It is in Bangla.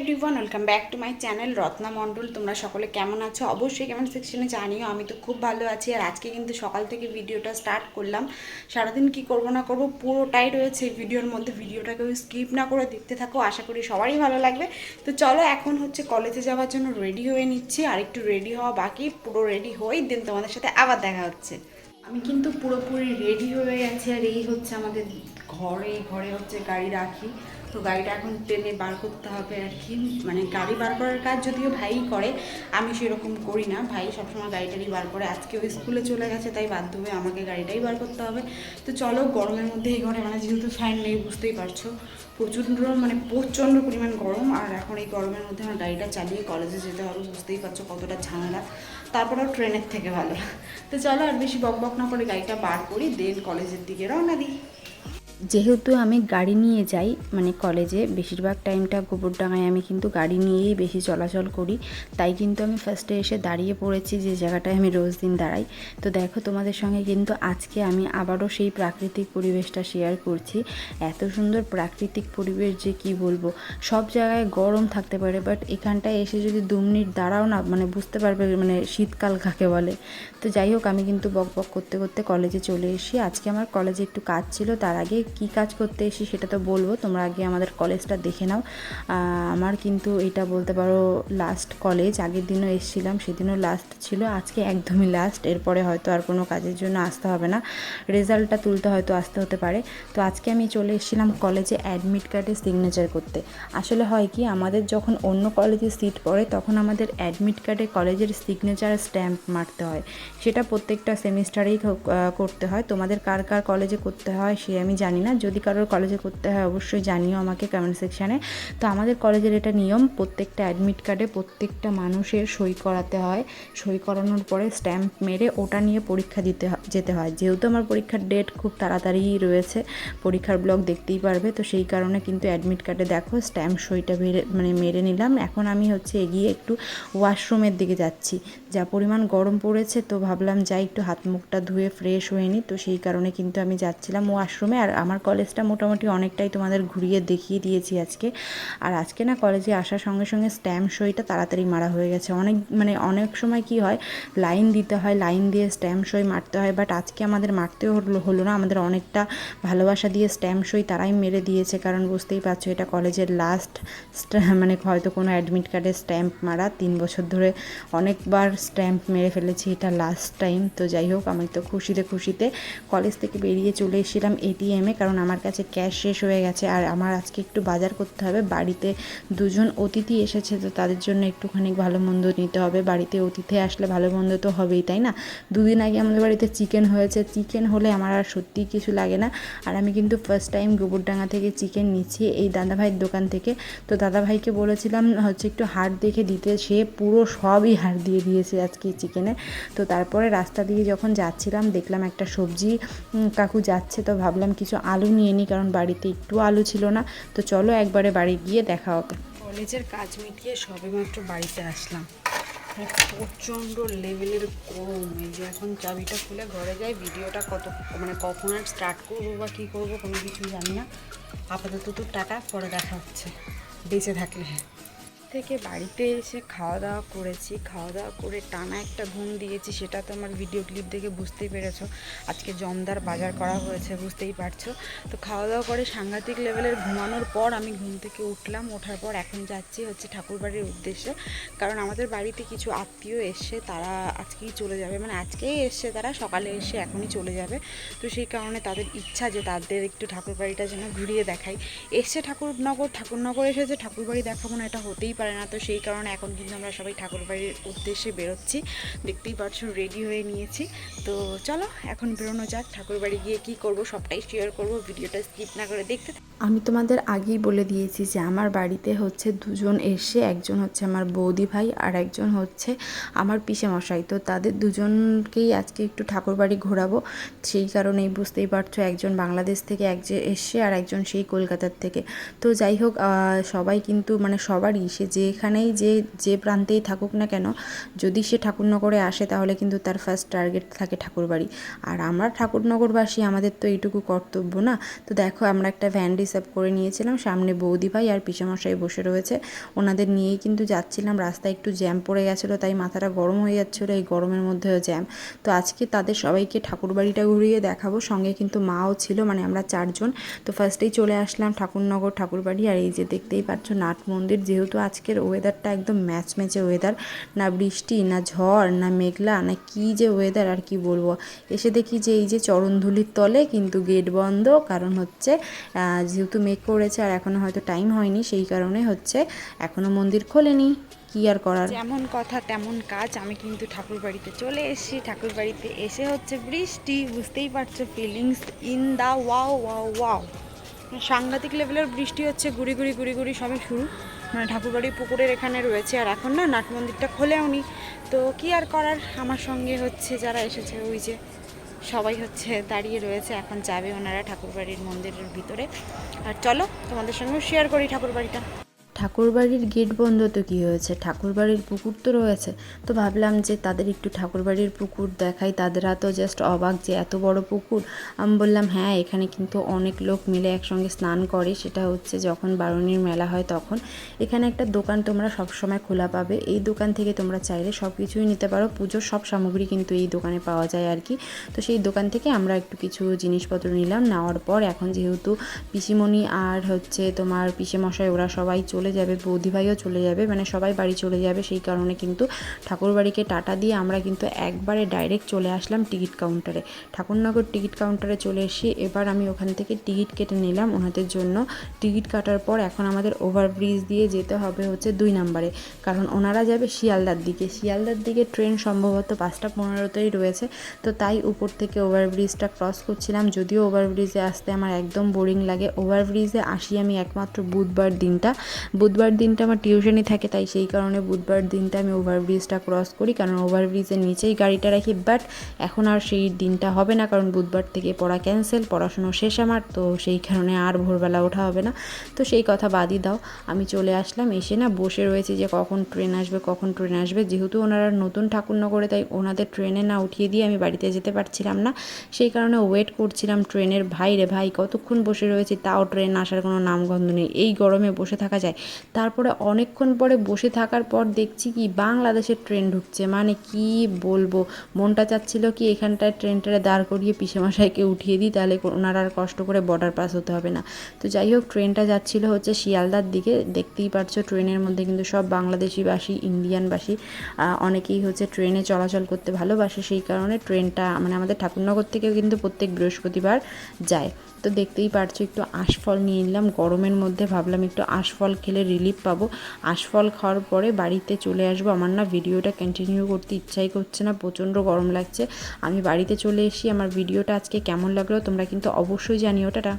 Everyone welcome back to my channel Ratna Mondal তোমরা সকলে কেমন আছো? অবশ্যই কেমন সেকশনে জানিও, আমি তো খুব ভালো আছি। আর আজকে কিন্তু সকাল থেকে ভিডিওটা স্টার্ট করলাম। সারাদিন কি করব না করব পুরোটাই রয়েছে ভিডিওর মধ্যে। ভিডিওটাকে স্কিপ না করে দেখতে থাকো, আশা করি সবারই ভালো লাগবে। তো চলো এখন হচ্ছে কলেজে যাওয়ার জন্য রেডি হয়ে নিচ্ছি। আর একটু রেডি হওয়া বাকি, পুরো রেডি হয়েই দেন তোমাদের সাথে আবার দেখা হচ্ছে। আমি কিন্তু পুরোপুরি রেডি হয়ে গেছি। আর এই হচ্ছে আমাদের ঘরে ঘরে হচ্ছে গাড়ি রাখি। তো গাড়িটা এখন টেনে বার করতে হবে আর কি। মানে গাড়ি বার করার কাজ যদিও ভাই করে, আমি সেরকম করি না। ভাই সবসময় গাড়িটারই বার করে। আজকে ওই স্কুলে চলে গেছে, তাই বাধ্য হয়ে আমাকে গাড়িটাই বার করতে হবে। তো চলো, গরমের মধ্যে এই ঘরে মানে যেহেতু ফ্যান নেই, বুঝতেই পারছ। প্রচণ্ড মানে প্রচণ্ড পরিমাণ গরম। আর এখন এই গরমের মধ্যে আমার গাড়িটা চালিয়ে কলেজে যেতে হবে, বুঝতেই পারছ কতটা ঝামেলা। তারপরেও ট্রেনের থেকে ভালো। তো চলো আর বেশি বক বক না করে গাড়িটা বার করি দেন কলেজের দিকে রওনা দিই। যেহেতু আমি গাড়ি নিয়ে যাই মানে কলেজে, বেশিরভাগ টাইমটা গোবরডাঙ্গায় আমি কিন্তু গাড়ি নিয়েই বেশি চলাচল করি। তাই কিন্তু আমি ফার্স্টে এসে দাঁড়িয়ে পড়েছি যে জায়গাটায় আমি রোজ দিন দাঁড়াই। তো দেখো তোমাদের সঙ্গে কিন্তু আজকে আমি আবারও সেই প্রাকৃতিক পরিবেশটা শেয়ার করছি। এত সুন্দর প্রাকৃতিক পরিবেশ যে কি বলব? সব জায়গায় গরম থাকতে পারে বাট এখানটায় এসে যদি দু মিনিট দাঁড়াও না মানে বুঝতে পারবে মানে শীতকাল কাকে বলে। তো যাই হোক, আমি কিন্তু বক বক করতে করতে কলেজে চলে এসি আজকে আমার কলেজে একটু কাজ ছিল, তার আগে কি কাজ করতে এসেছি সেটা তো বলব। তোমরা আগে আমাদের কলেজটা দেখে নাও। আমার কিন্তু এটা বলতে পারো লাস্ট কলেজ আগের দিনও এসেছিলাম, সেদিনও লাস্ট ছিল, আজকে একদমই লাস্ট এরপরে হয়তো আর কোনো কাজের জন্য আসতে হবে না। রেজাল্টটা তুলতে হয়তো আসতে হতে পারে। তো আজকে আমি চলে এসেছিলাম কলেজে অ্যাডমিট কার্ডে সিগনেচার করতে। আসলে হয় কি, আমাদের যখন অন্য কলেজে সিট পড়ে, তখন আমাদের অ্যাডমিট কার্ডে কলেজের সিগনেচার স্ট্যাম্প মারতে হয়। সেটা প্রত্যেকটা সেমিস্টারেই করতে হয়। তোমাদের কার কার কলেজে করতে হয়, সে আমি জানি না যদি কারোর কলেজে করতে হয় অবশ্যই জানিও আমাকে কমেন্ট সেকশানে তো আমাদের কলেজের এটা নিয়ম, প্রত্যেকটা অ্যাডমিট কার্ডে প্রত্যেকটা মানুষের সই করাতে হয়। সই করানোর পরে স্ট্যাম্প মেরে ওটা নিয়ে পরীক্ষা দিতে যেতে হয়। যেহেতু আমার পরীক্ষার ডেট খুব তাড়াতাড়ি রয়েছে, পরীক্ষার ব্লগ দেখতেই পারবে। তো সেই কারণে কিন্তু অ্যাডমিট কার্ডে দেখো স্ট্যাম্প সইটা মেরে মানে মেরে নিলাম। এখন আমি হচ্ছে এগিয়ে একটু ওয়াশরুমের দিকে যাচ্ছি। যা পরিমাণ গরম পড়েছে তো ভাবলাম যাই, একটু হাত মুখটা ধুয়ে ফ্রেশ হয়ে নিই তো সেই কারণে কিন্তু আমি যাচ্ছিলাম ওয়াশরুমে আর আমার কলেজটা মোটামুটি অনেকটাই তোমাদের ঘুরিয়ে দেখিয়ে দিয়েছি আজকে। আর আজকে না কলেজে আসার সঙ্গে সঙ্গে স্ট্যাম্প সইটা তাড়াতাড়ি মারা হয়ে গেছে। অনেক মানে অনেক সময় কি হয়, লাইন দিতে হয়, লাইন দিয়ে স্ট্যাম্প সই মারতে হয় বাট আজকে আমাদের মারতেও হলো হলো না। আমাদের অনেকটা ভালোবাসা দিয়ে স্ট্যাম্প সই তারাই মেরে দিয়েছে, কারণ বুঝতেই পারছ এটা কলেজের লাস্ট মানে হয়তো কোনো অ্যাডমিট কার্ডে স্ট্যাম্প মারা। তিন বছর ধরে অনেকবার স্ট্যাম্প মেরে ফেলেছি এটা লাস্ট টাইম তো যাই হোক, আমি তো খুশিতে খুশিতে কলেজ থেকে বেরিয়ে চলে এসেছিলাম এটিএমে কারণ আমার কাছে ক্যাশ শেষ হয়ে গেছে। আর আমার আজকে একটু বাজার করতে হবে। বাড়িতে দুজন অতিথি এসেছে, তো তাদের জন্য একটুখানি ভালো মন্দ নিতে হবে। বাড়িতে অতিথি আসলে ভালো মন্দ তো হবেই, তাই না? দুদিন আগে আমাদের বাড়িতে চিকেন হয়েছে। চিকেন হলে আমার আর সত্যিই কিছু লাগে না। আর আমি কিন্তু ফার্স্ট টাইম গোবরডাঙ্গা থেকে চিকেন নিচ্ছি এই দাদাভাইয়ের দোকান থেকে। তো দাদাভাইকে বলেছিলাম হচ্ছে একটু হাড় দেখে দিতে। সে পুরো সবই হাড় দিয়ে দিয়েছে আজকে চিকেনে তো তারপরে রাস্তা দিয়ে যখন যাচ্ছিলাম, দেখলাম একটা সবজি কাকু যাচ্ছে। তো ভাবলাম কিছু আলু নিয়ে নিই কারণ বাড়িতে একটু আলু ছিল না। তো চলো একবারে বাড়ি গিয়ে দেখা হবে। কলেজের কাজ মিটিয়ে সবেমাত্র বাড়িতে আসলাম। মানে প্রচণ্ড লেভেলের গরম। এই যে এখন চাবিটা খুলে ঘরে যাই, ভিডিওটা কত মানে কখন আর স্টার্ট করব বা কী করব কোনো কিছু জানি না। আপাতত তো টাকা পরে দেখা হচ্ছে। বেঁচে থাকলে। থেকে বাড়িতে এসে খাওয়া দাওয়া করেছি। খাওয়া দাওয়া করে টানা একটা ঘুম দিয়েছি, সেটা তো আমার ভিডিও ক্লিপ দেখে বুঝতেই পেরেছ। আজকে জমদার বাজার করা হয়েছে, বুঝতেই পারছ। তো খাওয়া দাওয়া করে সাংঘাতিক লেভেলের ঘুমানোর পর আমি ঘুম থেকে উঠলাম। ওঠার পর এখন যাচ্ছি হচ্ছে ঠাকুরবাড়ির উদ্দেশ্যে। কারণ আমাদের বাড়িতে কিছু আত্মীয় এসছে তারা আজকেই চলে যাবে। মানে আজকেই এসছে তারা সকালে এসে এখনই চলে যাবে। তো সেই কারণে তাদের ইচ্ছা যে তাদের একটু ঠাকুরবাড়িটা যেন ঘুরিয়ে দেখাই। এসছে ঠাকুরনগর ঠাকুরনগর এসেছে ঠাকুরবাড়ি দেখাবো না, এটা হতেই পারে না। তো সেই কারণে এখন কিন্তু আমরা সবাই ঠাকুর বাড়ির উদ্দেশ্যে বেরোচ্ছি। দেখতেই পাচ্ছ রেডি হয়ে নিয়েছি। তো চলো, এখন বেরোনো যাক। ঠাকুর বাড়ি গিয়ে কি করব, সবটাই শেয়ার করব। ভিডিওটা স্কিপ না করে দেখতে। আমি তোমাদের আগেই বলে দিয়েছি যে আমার বাড়িতে হচ্ছে দুজন এসে, একজন হচ্ছে আমার বৌদি ভাই আর একজন হচ্ছে আমার পিসে মশাই তো তাদের দুজনকেই আজকে একটু ঠাকুরবাড়ি ঘোরাবো। সেই কারণেই বুঝতেই পারছ একজন বাংলাদেশ থেকে এক যে এসছে আর একজন সেই কলকাতার থেকে। তো যাই হোক সবাই কিন্তু মানে সবারই সে যেখানেই যে যে প্রান্তেই থাকুক না কেন, যদি সে ঠাকুরনগরে আসে তাহলে কিন্তু তার ফার্স্ট টার্গেট থাকে ঠাকুরবাড়ি। আর আমরা ঠাকুরনগরবাসী, আমাদের তো এইটুকু কর্তব্য না। তো দেখো আমরা একটা ভ্যান রিজার্ভ করে নিয়েছিলাম। সামনে বৌদি ভাই আর পিসামশাই বসে রয়েছে। ওনাদের নিয়েই কিন্তু যাচ্ছিলাম। রাস্তায় একটু জ্যাম পড়ে গেছিল, তাই মাথাটা গরম হয়ে যাচ্ছিল এই গরমের মধ্যেও জ্যাম। তো আজকে তাদের সবাইকে ঠাকুরবাড়িটা ঘুরিয়ে দেখাবো। সঙ্গে কিন্তু মাও ছিল মানে আমরা চারজন। তো ফার্স্টেই চলে আসলাম ঠাকুরনগর ঠাকুরবাড়ি আর এই যে দেখতেই পাচ্ছ নাট মন্দির, যেহেতু আজকের ওয়েদারটা একদম ম্যাচ ম্যাচে ওয়েদার না বৃষ্টি, না ঝড়, না মেঘলা, না কি যে ওয়েদার আর কি বলব? এসে দেখি যে এই যে চরণধুলির তলে কিন্তু গেট বন্ধ। কারণ হচ্ছে যেহেতু মেঘ করেছে আর এখনও হয়তো টাইম হয়নি, সেই কারণে হচ্ছে এখনও মন্দির খোলেনি। কি আর করার? যেমন কথা, তেমন কাজ। আমি কিন্তু ঠাকুর বাড়িতে চলে এসেছি। ঠাকুর বাড়িতে এসে হচ্ছে বৃষ্টি, বুঝতেই পারছ feelings in the wow wow wow সাংঘাতিক লেভেলের বৃষ্টি হচ্ছে, গুড়ি গুড়ি গুড়ি গুড়ি সবে শুরু। মানে ঠাকুরবাড়ির পুকুরের এখানে রয়েছে। আর এখন না নাট মন্দিরটা খোলেও নি তো কি আর করার? আমার সঙ্গে হচ্ছে যারা এসেছে, ওই যে সবাই হচ্ছে দাঁড়িয়ে রয়েছে, এখন যাবে ওনারা ঠাকুরবাড়ির মন্দিরের ভিতরে। আর চলো তোমাদের সঙ্গে শেয়ার করি ঠাকুরবাড়িটা। ঠাকুরবাড়ির গেট বন্ধ তো কী হয়েছে? ঠাকুরবাড়ির পুকুর তো রয়েছে। তো ভাবলাম যে তাদের একটু ঠাকুরবাড়ির পুকুর দেখাই। তাদেরা তো জাস্ট অবাক যে এত বড় পুকুর। আমি বললাম হ্যাঁ এখানে কিন্তু অনেক লোক মিলে একসঙ্গে স্নান করে। সেটা হচ্ছে যখন বারুণীর মেলা হয় তখন। এখানে একটা দোকান তোমরা সবসময় খোলা পাবে। এই দোকান থেকে তোমরা চাইলে সব কিছুই নিতে পারো। পুজোর সব সামগ্রী কিন্তু এই দোকানে পাওয়া যায় আর কি। তো সেই দোকান থেকে আমরা একটু কিছু জিনিসপত্র নিলাম। নেওয়ার পর এখন যেহেতু পিসিমণি আর হচ্ছে তোমার পিসে মশাই ওরা সবাই চলে যাবে বৌদিভাইও চলে যাবে মানে সবাই বাড়ি চলে যাবে, সেই কারণে কিন্তু ঠাকুরবাড়িকে টাটা দিয়ে আমরা কিন্তু একবারে ডাইরেক্ট চলে আসলাম টিকিট কাউন্টারে ঠাকুরনগর টিকিট কাউন্টারে চলে এসে এবার আমি ওখান থেকে টিকিট কেটে নিলাম ওনাদের জন্য। টিকিট কাটার পর এখন আমাদের ওভারব্রিজ দিয়ে যেতে হবে হচ্ছে দুই নম্বরে। কারণ ওনারা যাবে শিয়ালদার দিকে। শিয়ালদার দিকে ট্রেন সম্ভবত পাঁচটা পনেরোতেই রয়েছে। তো তাই উপর থেকে ওভারব্রিজটা ক্রস করছিলাম। যদিও ওভারব্রিজে আসতে আমার একদম বোরিং লাগে। ওভারব্রিজে আসি আমি একমাত্র বুধবার দিনটা। বুধবার দিনটা আমার টিউশনই থাকে, তাই সেই কারণে বুধবার দিনটা আমি ওভারব্রিজটা ক্রস করি। কারণ ওভারব্রিজের নিচেই গাড়িটা রাখি বাট এখন আর সেই দিনটা হবে না, কারণ বুধবার থেকে পড়া ক্যান্সেল পড়াশুনো শেষ আমার, তো সেই কারণে আর ভোরবেলা ওঠা হবে না। তো সেই কথা বাদই দাও, আমি চলে আসলাম, এসে না বসে রয়েছি যে কখন ট্রেন আসবে, কখন ট্রেন আসবে। যেহেতু ওনারা নতুন ঠাকুরনগরে, তাই ওনাদের ট্রেনে না উঠিয়ে দিয়ে আমি বাড়িতে যেতে পারছিলাম না। সেই কারণে ওয়েট করছিলাম ট্রেনের ভাই রে ভাই, কতক্ষণ বসে রয়েছি, তাও ট্রেন আসার কোনো নামগন্ধ নেই। এই গরমে বসে থাকা যায়। তারপরে অনেকক্ষণ পরে বসে থাকার পর দেখছি কি বাংলাদেশের ট্রেন ঢুকছে। মানে কি বলব? মনটা চাচ্ছিল কি এখানটায় ট্রেনটারে দাঁড় করিয়ে পিসেমশাইকে উঠিয়ে দিই, তাহলে ওনার আর কষ্ট করে বর্ডার পাস হতে হবে না। তো যাই হোক, ট্রেনটা যাচ্ছিল হচ্ছে শিয়ালদার দিকে। দেখতেই পারছ ট্রেনের মধ্যে কিন্তু সব বাংলাদেশিবাসী, ইন্ডিয়ানবাসী অনেকেই হচ্ছে ট্রেনে চলাচল করতে ভালোবাসে। সেই কারণে ট্রেনটা মানে আমাদের ঠাকুরনগর থেকেও কিন্তু প্রত্যেক বৃহস্পতিবার যায়। তো দেখতেই পারছ, একটু আশফল নিয়ে নিলাম। গরমের মধ্যে ভাবলাম একটু আশফল খেলে রিলিফ পাবো। আশফল খাওয়ার পরে বাড়িতে চলে আসব। আমার না ভিডিওটা কন্টিনিউ করতে ইচ্ছাই করছে না, প্রচণ্ড গরম লাগছে। আমি বাড়িতে চলে এসি আমার ভিডিওটা আজকে কেমন লাগল তোমরা কিন্তু অবশ্যই জানিও। টাটা।